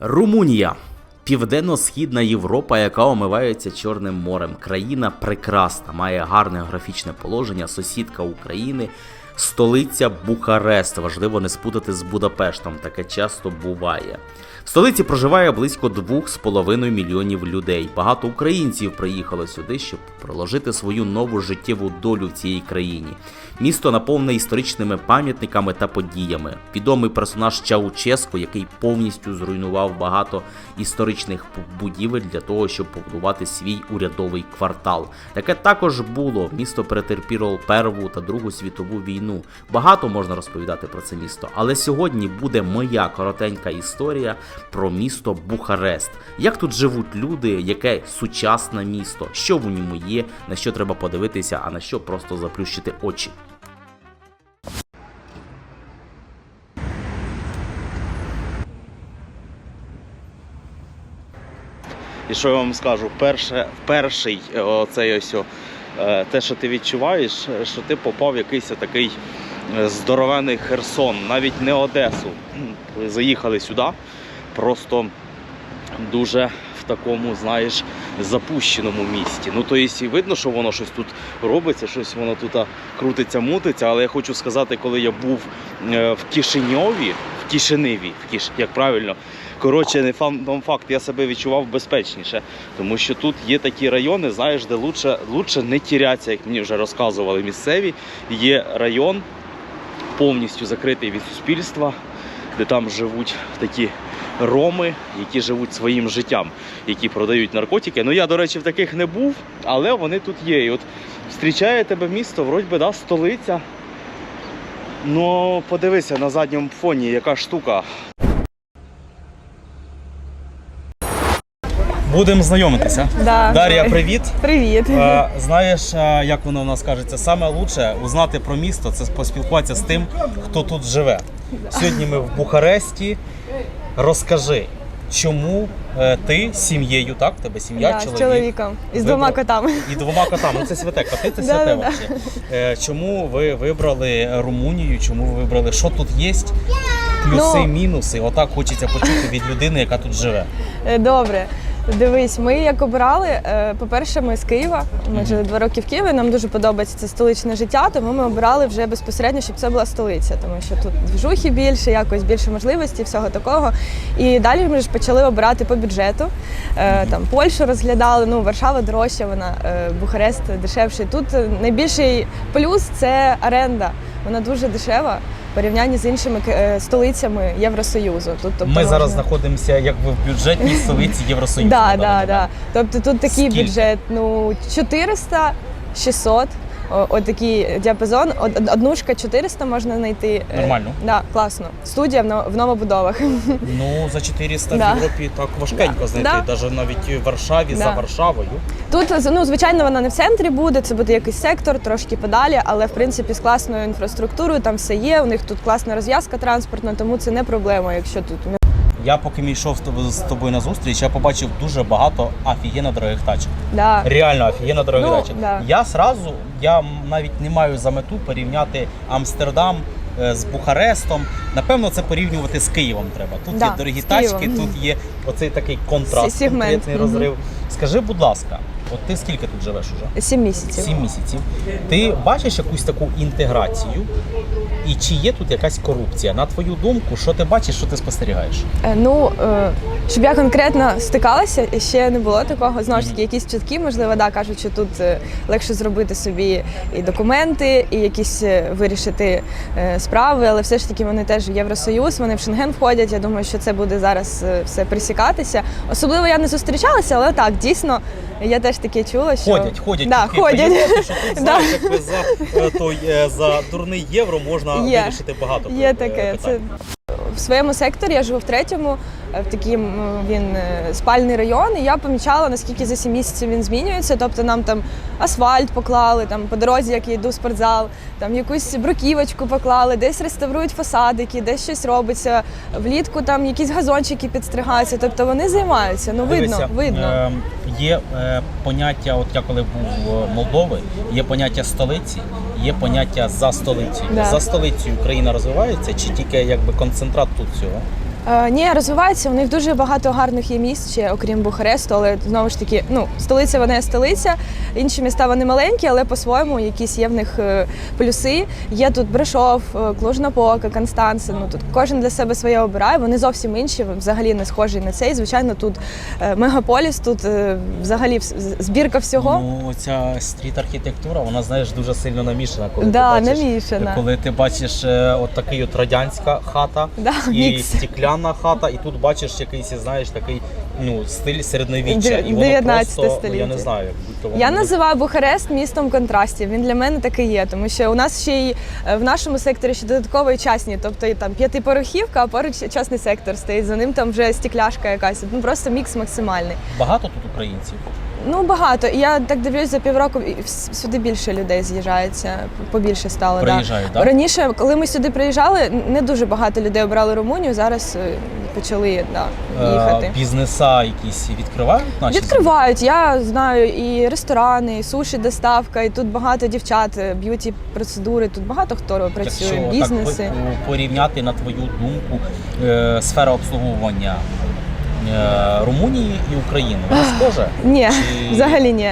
Румунія. Південно-східна Європа, яка омивається Чорним морем. Країна прекрасна, має гарне географічне положення, сусідка України, столиця Бухарест. Важливо не спутати з Будапештом, таке часто буває. В столиці проживає близько 2,5 мільйонів людей. Багато українців приїхало сюди, щоб проложити свою нову життєву долю в цій країні. Місто наповнене історичними пам'ятниками та подіями. Відомий персонаж Чауческо, який повністю зруйнував багато історичних будівель для того, щоб побудувати свій урядовий квартал. Таке також було. Місто перетерпіло Перву та Другу світову війну. Багато можна розповідати про це місто, але сьогодні буде моя коротенька історія про місто Бухарест. Як тут живуть люди, яке сучасне місто, що в ньому є, на що треба подивитися, а на що просто заплющити очі. І що я вам скажу? Перше, перший е, оцей ось те, що ти відчуваєш, е, що ти попав в якийсь такий е, здоровений Херсон, навіть не Одесу. Коли заїхали сюди, просто дуже в такому, знаєш, запущеному місті. Ну, то є, і видно, що воно щось тут робиться, щось воно тут крутиться, мутиться. Але я хочу сказати, коли я був е, в Кишиньові, в Кишиневі, в Киш, як правильно, коротше, не там факт, я себе відчував безпечніше, тому що тут є такі райони, знаєш, де лучше, лучше не тірятися, як мені вже розказували місцеві. Є район повністю закритий від суспільства, де там живуть такі роми, які живуть своїм життям, які продають наркотики. Ну я, до речі, в таких не був, але вони тут є. І от зустрічає тебе місто, вроді би, да, столиця. Ну, подивися на задньому фоні, яка штука. Будемо знайомитися. Да, Дар'я, давай. привіт. Привіт. Е, Знаєш, як воно в нас кажеться, саме лучше узнати про місто це поспілкуватися з тим, хто тут живе. Сьогодні ми в Бухаресті. Розкажи, чому е, ти з сім'єю, так? Тебе сім'я, да, чоловік, з чоловіком і з вибрав- двома котами. і двома котами. Ну це святе, коти це святе да, да. Е, Чому ви вибрали Румунію? Чому ви вибрали? Що тут є? Плюси, Ну- мінуси. Отак хочеться почути від людини, яка тут живе. Е, Добре. Дивись, ми як обирали, е, по-перше, ми з Києва. Ми жили два роки в Києві. Нам дуже подобається це столичне життя, тому ми обирали вже безпосередньо, щоб це була столиця, тому що тут двіжухи більше, якось більше можливостей, всього такого. І далі ми ж почали обирати по бюджету. Е, Там Польщу розглядали, ну Варшава дорожча, вона е, Бухарест дешевший. Тут найбільший плюс це оренда. Вона дуже дешева порівнянні з іншими е, столицями Євросоюзу. Тут тобто Ми зараз можна- знаходимося якби в бюджетній столиці Євросоюзу. Да, да, да. Тобто тут такий бюджет, ну 400, 600. О, от такий діапазон, Од- од- однушка 400 можна знайти. Е, Нормально. Да, класно. Студія в, но- в новобудовах. Ну, за 400 Да. в Європі так важкенько Да. знайти, Да. навіть навіть в Варшаві за Варшавою. Тут, ну, звичайно, вона не в центрі буде, це буде якийсь сектор, трошки подалі, але в принципі з класною інфраструктурою там все є. У них тут класна розв'язка транспортна, тому це не проблема, якщо тут Я поки мій йшов з тобою- з тобою на зустріч, я побачив дуже багато офігенно дорогих тачок. да. Реально офігенно дорогих Ну, тачок. да. Я сразу, я навіть не маю за мету порівняти Амстердам е, з Бухарестом. Напевно, це порівнювати з Києвом треба. Тут Да, є дорогі з тачки, Києвом. тут є оцей такий контраст, С- сегмент, конкретний мгм. розрив. Скажи, будь ласка, от ти скільки тут живеш уже? Сім місяців. Сім місяців. Ти бачиш якусь таку інтеграцію? І чи є тут якась корупція? На твою думку, що ти бачиш, що ти спостерігаєш? Е, Ну, е, щоб я конкретно стикалася, ще не було такого. Знову ж таки, якісь чутки, можливо, да, кажуть, що тут е, легше зробити собі і документи, і якісь е, вирішити е, справи, але все ж таки вони теж в Євросоюз, вони в Шенген входять. Я думаю, що це буде зараз е, все присікатися. Особливо я не зустрічалася, але так, дійсно, я теж таке чула, що Ходять, ходять. Да, чутки, ходять. поїздки, що тут, знаєш, якби за, е, той, е, за дурний євро можна. Вирішити багато Є таке. таке. Це в своєму секторі я живу в третьому, е, в таким е, він е, спальний район. І я помічала, наскільки за сім місяців він змінюється. Тобто нам там асфальт поклали, там по дорозі, як я йду в спортзал, там якусь бруківочку поклали, десь реставрують фасадики, десь щось робиться. Влітку там якісь газончики підстригаються. Тобто вони займаються. Ну видно, Дивися, видно. е, є е, поняття, от я коли був в Молдови, є поняття столиці, є поняття за столицею. Да. За столицею Україна розвивається, чи тільки якби концентрат тут цього? Е, ні, розвивається. У них дуже багато гарних є місць, ще, окрім Бухаресту, але знову ж таки, ну, столиця вона є столиця. Інші міста вони маленькі, але по-своєму якісь є в них е, плюси. Є тут Брешов, е, Клуж-Напока, Ну тут кожен для себе своє обирає. Вони зовсім інші, взагалі не схожі на цей. Звичайно, тут мегаполіс, тут взагалі збірка всього. Ну, ця стріт-архітектура, вона знаєш дуже сильно намішана. Коли да, ти бачиш, намішана. коли ти бачиш от такий от радянська хата Да, і мікс. Стекляна хата, і тут бачиш якийсь, знаєш, такий ну стиль середньовіччя. І воно 19 просто, ну, я не знаю, як будь-то воно Я буде- називаю Бухарест містом контрастів. Він для мене такий є, тому що у нас ще й е, в нашому секторі ще додатково і частні, тобто і там п'ятипорохівка, а поруч частний сектор стоїть. За ним там вже стекляшка якась. Ну просто мікс максимальний. багато тут українців. Ну багато. Я так дивлюсь за півроку, і сюди більше людей з'їжджається, побільше стало. Приїжджають, да. так? Раніше, коли ми сюди приїжджали, не дуже багато людей обрали Румунію. Зараз е, почали да, їхати. Е, бізнеса якісь відкривають наші Відкривають. Я знаю і ресторани, і суші, доставка, і тут багато дівчат, е, б'юті процедури. Тут багато хто працює, Якщо бізнеси. так по- порівняти на твою думку е, сфера обслуговування е, Румунії і України, вона схожа? Ні, Чи- взагалі ні.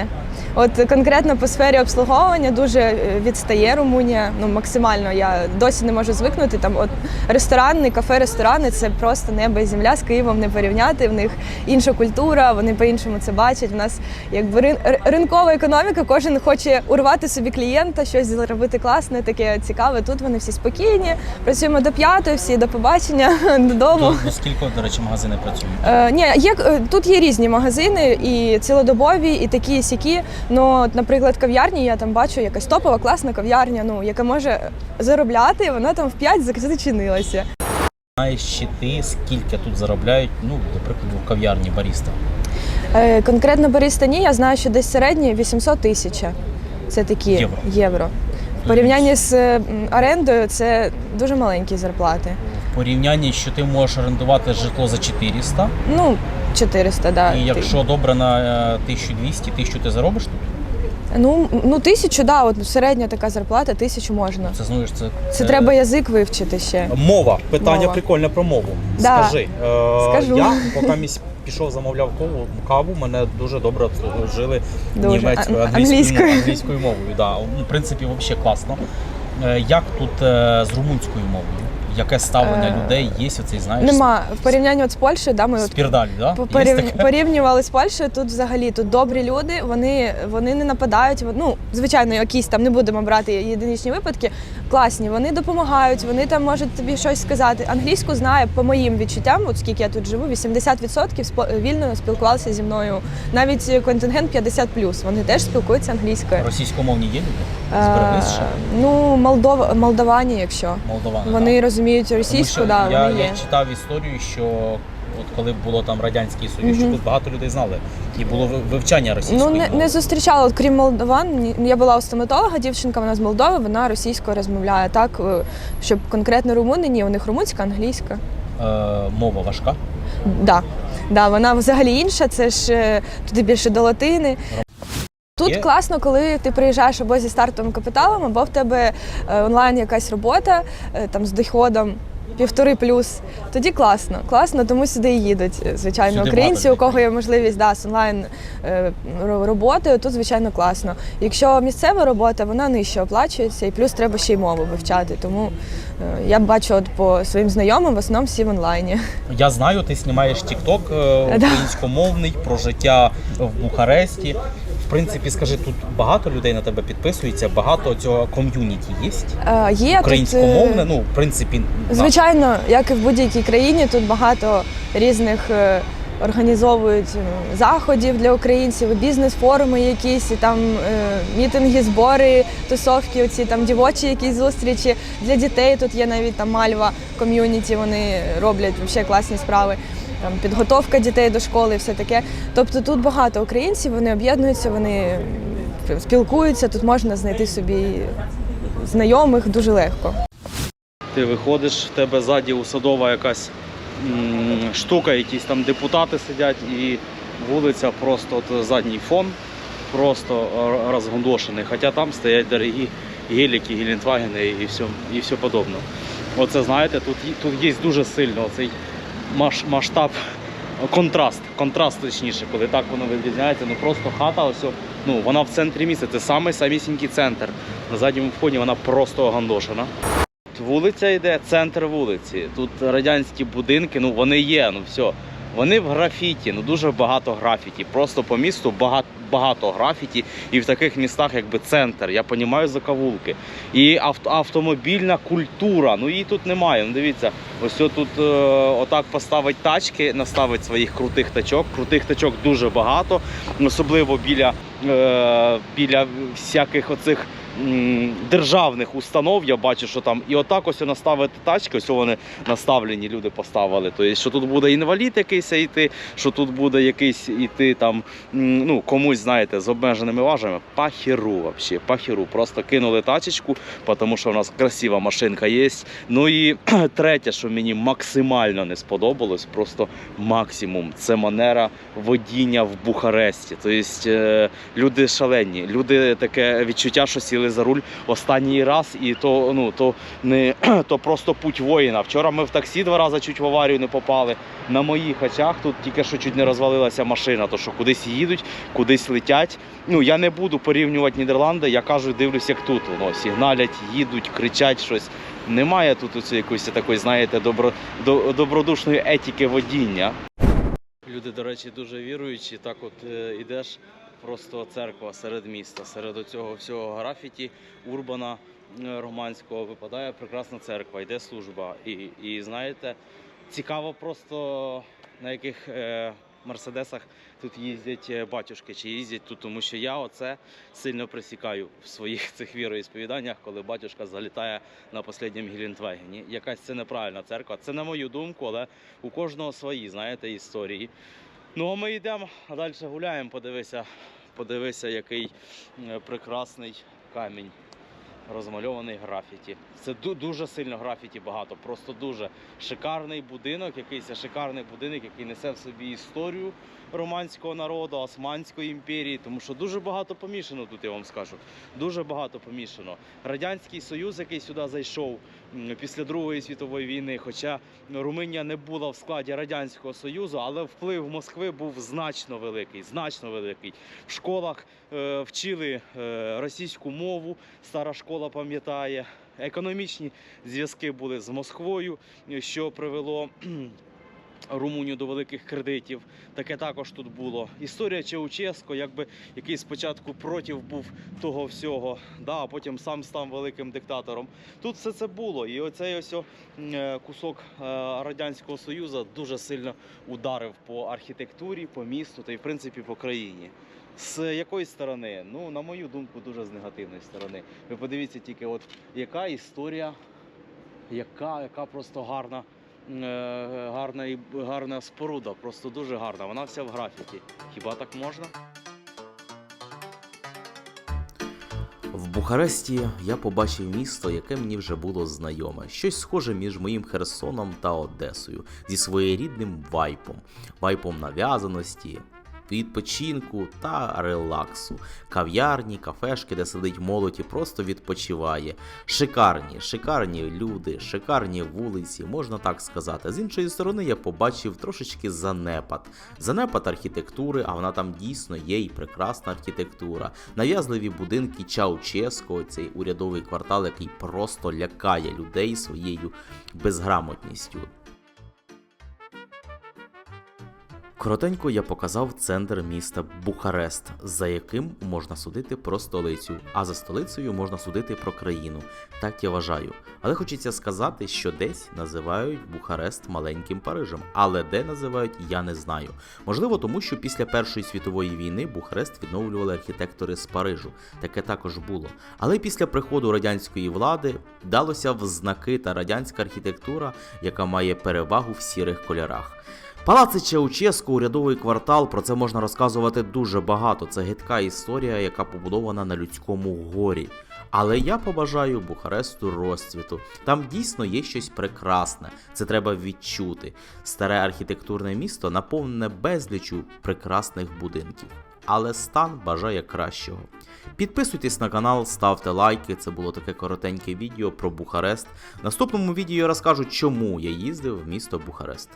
От конкретно по сфері обслуговування дуже е, відстає Румунія. Ну максимально я досі не можу звикнути. Там от ресторани, кафе, ресторани це просто небо і земля з Києвом не порівняти. В них інша культура, вони по-іншому це бачать. В нас якби рин- ринкова економіка, кожен хоче урвати собі клієнта, щось зробити класне, таке цікаве. Тут вони всі спокійні, працюємо до п'ятої, всі до побачення додому. До, до скільки, до речі, магазини працюють? Е, ні, є е, тут є різні магазини, і цілодобові, і такі, сякі. Ну, от, наприклад, кав'ярні, я там бачу якась топова, класна кав'ярня, ну яка може заробляти, і вона там в 5 зачинилася. Знаєш чи ти, скільки тут заробляють, ну, наприклад, в кав'ярні баріста? Е, конкретно бариста ні, я знаю, що десь середні 800 тисяч. Це такі Євро. євро. В порівнянні з орендою це дуже маленькі зарплати. Порівнянні, що ти можеш орендувати житло за 400, Ну, 400, да. і якщо добре на е, 1200, 1000 ти заробиш тут, Ну, ну тисячу, да, от середня така зарплата, тисячу можна. це знаєш, це, Це е, треба язик вивчити ще. Мова. Питання Мова. прикольне про мову. Да. Скажи, е, Скажу. я поки місь пішов, замовляв каву, каву, мене дуже добре обслужили Дуже. німецькою, англійською, англійською. мовою, англійською мовою. Да. Ну, в принципі, взагалі класно. Е, Як тут е, з румунською мовою? Яке ставлення Е, людей є оцей, знаєш, Нема в порівнянні от з Польщею, да, ми от спірдаль, да? порів... порівнювали з Польщею. Тут взагалі тут добрі люди. Вони, вони не нападають. Ну звичайно, якісь там не будемо брати єдиничні випадки. Класні, вони допомагають. Вони там можуть тобі щось сказати. Англійську знає по моїм відчуттям, от скільки я тут живу, 80% спо- вільно спілкувалися зі мною. Навіть контингент 50+, Вони теж спілкуються англійською. Російськомовні є люди? Е, Збереглись ну, Молдов... молдовані, якщо Молдовани. вони розуміють Тому російську, що да, я, вони є. я читав історію, що от коли було там Радянський Союз, що тут багато людей знали. І було ви- вивчання російської Ну не, мови. не зустрічала, от, крім молдаван. ні- Я була у стоматолога, дівчинка вона з Молдови, вона російською розмовляє. Так, е, щоб конкретно румуни, ні, у них румунська, англійська. Е, мова важка. Да. Да, вона взагалі інша, це ж е, туди більше до латини. Тут Є? класно, коли ти приїжджаєш або зі стартовим капіталом, або в тебе е, онлайн якась робота е, там з доходом. Півтори плюс, тоді класно. Класно, тому сюди і їдуть. е, Звичайно, Сюди українці, багато у кого є можливість да, з онлайн роботою, тут звичайно класно. Якщо місцева робота, вона нижче оплачується, і плюс треба ще й мову вивчати. Тому я бачу от по своїм знайомим, в основному всі в онлайні. Я знаю, ти знімаєш е, українськомовний про життя в Бухаресті. В принципі, скажи, тут багато людей на тебе підписується, багато цього ком'юніті є? Е, Є тут, е, ну, в принципі, Звичайно, як і в будь-якій країні, тут багато різних е, організовують е, заходів для українців, бізнес-форуми якісь, і там е, мітинги, збори, тусовки, оці там дівочі якісь зустрічі. Для дітей тут є навіть там мальва ком'юніті, вони роблять ще класні справи. Там підготовка дітей до школи, і все таке. Тобто тут багато українців, вони об'єднуються, вони спілкуються. Тут можна знайти собі знайомих дуже легко. Ти виходиш, в тебе ззаді усадова якась м, штука, якісь там депутати сидять, і вулиця просто от задній фон, просто розгондошений. Хоча там стоять дорогі геліки, гелендвагени і все, і все подобне. Оце знаєте, тут, тут є дуже сильно маш, масштаб, контраст, контраст точніше, коли так воно відрізняється. Ну просто хата, ось, ну, вона в центрі міста, це самий самісінький центр. На задньому вході вона просто огандошена. Вулиця йде, центр вулиці. Тут радянські будинки, ну вони є, ну все. Вони в графіті, ну дуже багато графіті. Просто по місту багато, багато графіті. І в таких містах, якби центр, я розумію закавулки. І авто, автомобільна культура, ну її тут немає. Ну дивіться, ось тут е, отак поставить тачки, наставить своїх крутих тачок. Крутих тачок дуже багато, особливо біля, е, біля всяких оцих державних установ. Я бачу, що там і отак ось наставити тачки, ось вони наставлені, люди поставили. Тобто, що тут буде інвалід якийсь йти, що тут буде якийсь іти там, ну комусь, знаєте, з обмеженими важами. Пахіру вообще, пахіру. Просто кинули тачечку, тому що в нас красива машинка є. Ну і третє, що мені максимально не сподобалось, просто максимум, це манера водіння в Бухаресті. Тобто люди шалені, люди таке відчуття, що сіли за руль останній раз, і то ну то не то просто путь воїна. Вчора ми в таксі два рази чуть в аварію не попали. На моїх очах тут тільки що чуть не розвалилася машина, то що кудись їдуть, кудись летять. Ну я не буду порівнювати Нідерланди. Я кажу, дивлюсь, як тут воно сигналять, їдуть, кричать щось. Немає тут оце якоїсь такої, знаєте, добро, до- добродушної етики водіння. Люди, до речі, дуже віруючі. Так, от е, ідеш, просто церква серед міста, серед цього всього графіті, урбана е, романського випадає прекрасна церква, йде служба. І, і знаєте, цікаво просто на яких е, мерседесах тут їздять е, батюшки, чи їздять тут, тому що я оце сильно присікаю в своїх цих віроісповіданнях, коли батюшка залітає на останньому Гелендвагені. Якась це неправильна церква. Це на мою думку, але у кожного свої, знаєте, історії. Ну а ми йдемо, а далі гуляємо, подивися, подивися, який е, прекрасний камінь. Розмальований графіті. Це дуже сильно графіті багато, просто дуже шикарний будинок, якийсь шикарний будинок, який несе в собі історію романського народу, Османської імперії, тому що дуже багато помішано тут, я вам скажу. Дуже багато помішано. Радянський Союз, який сюди зайшов після Другої світової війни, хоча Румунія не була в складі Радянського Союзу, але вплив Москви був значно великий, значно великий. В школах е, вчили е, російську мову, стара школа пам'ятає. Економічні зв'язки були з Москвою, що привело Румунію до великих кредитів. Таке також тут було. Історія Чауческо, якби який спочатку проти був того всього, да, а потім сам став великим диктатором. Тут все це було. І оцей ось е, кусок е, Радянського Союзу дуже сильно ударив по архітектурі, по місту та й в принципі по країні. З якої сторони? Ну, на мою думку, дуже з негативної сторони. Ви подивіться тільки, от яка історія, яка, яка просто гарна, гарна, і- гарна споруда, просто дуже гарна. Вона вся в графіті. Хіба так можна? В Бухаресті я побачив місто, яке мені вже було знайоме, щось схоже між моїм Херсоном та Одесою зі своєрідним вайпом, вайпом нав'язаності, відпочинку та релаксу, кав'ярні, кафешки, де сидить молодь і просто відпочиває. Шикарні, шикарні люди, шикарні вулиці, можна так сказати. З іншої сторони, я побачив трошечки занепад. Занепад архітектури, а вона там дійсно є і прекрасна архітектура. Нав'язливі будинки Чауческо, цей урядовий квартал, який просто лякає людей своєю безграмотністю. Коротенько я показав центр міста Бухарест, за яким можна судити про столицю, а за столицею можна судити про країну. Так я вважаю. Але хочеться сказати, що десь називають Бухарест маленьким Парижем, але де називають, я не знаю. Можливо, тому що після Першої світової війни Бухарест відновлювали архітектори з Парижу. Таке також було. Але після приходу радянської влади далося в знаки та радянська архітектура, яка має перевагу в сірих кольорах. Палаци Чауческо, урядовий квартал, про це можна розказувати дуже багато. Це гидка історія, яка побудована на людському горі. Але я побажаю Бухаресту розцвіту. Там дійсно є щось прекрасне, це треба відчути. Старе архітектурне місто наповнене безлічю прекрасних будинків. Але стан бажає кращого. Підписуйтесь на канал, ставте лайки. Це було таке коротеньке відео про Бухарест. В наступному відео я розкажу, чому я їздив в місто Бухарест.